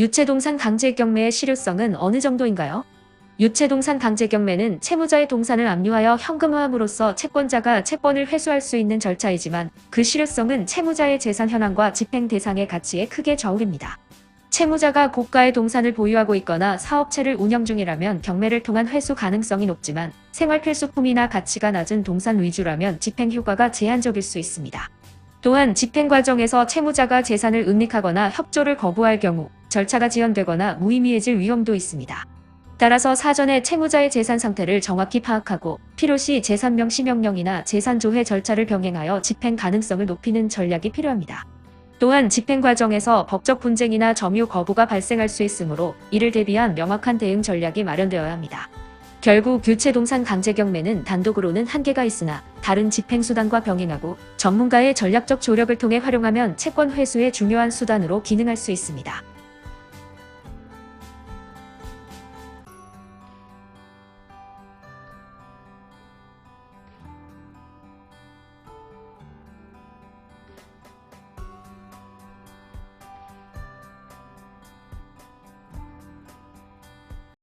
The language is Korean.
유체동산 강제경매의 실효성은 어느 정도인가요? 유체동산 강제경매는 채무자의 동산을 압류하여 현금화함으로써 채권자가 채권을 회수할 수 있는 절차이지만 그 실효성은 채무자의 재산 현황과 집행 대상의 가치에 크게 저울입니다. 채무자가 고가의 동산을 보유하고 있거나 사업체를 운영 중이라면 경매를 통한 회수 가능성이 높지만 생활 필수품이나 가치가 낮은 동산 위주라면 집행 효과가 제한적일 수 있습니다. 또한 집행 과정에서 채무자가 재산을 은닉하거나 협조를 거부할 경우 절차가 지연되거나 무의미해질 위험도 있습니다. 따라서 사전에 채무자의 재산 상태를 정확히 파악하고 필요시 재산 명 시 명령이나 재산 조회 절차를 병행하여 집행 가능성을 높이는 전략이 필요합니다. 또한 집행 과정에서 법적 분쟁이나 점유 거부가 발생할 수 있으므로 이를 대비한 명확한 대응 전략이 마련되어야 합니다. 결국 교체 동산 강제 경매는 단독으로는 한계가 있으나 다른 집행수단과 병행하고 전문가의 전략적 조력을 통해 활용하면 채권 회수의 중요한 수단으로 기능할 수 있습니다.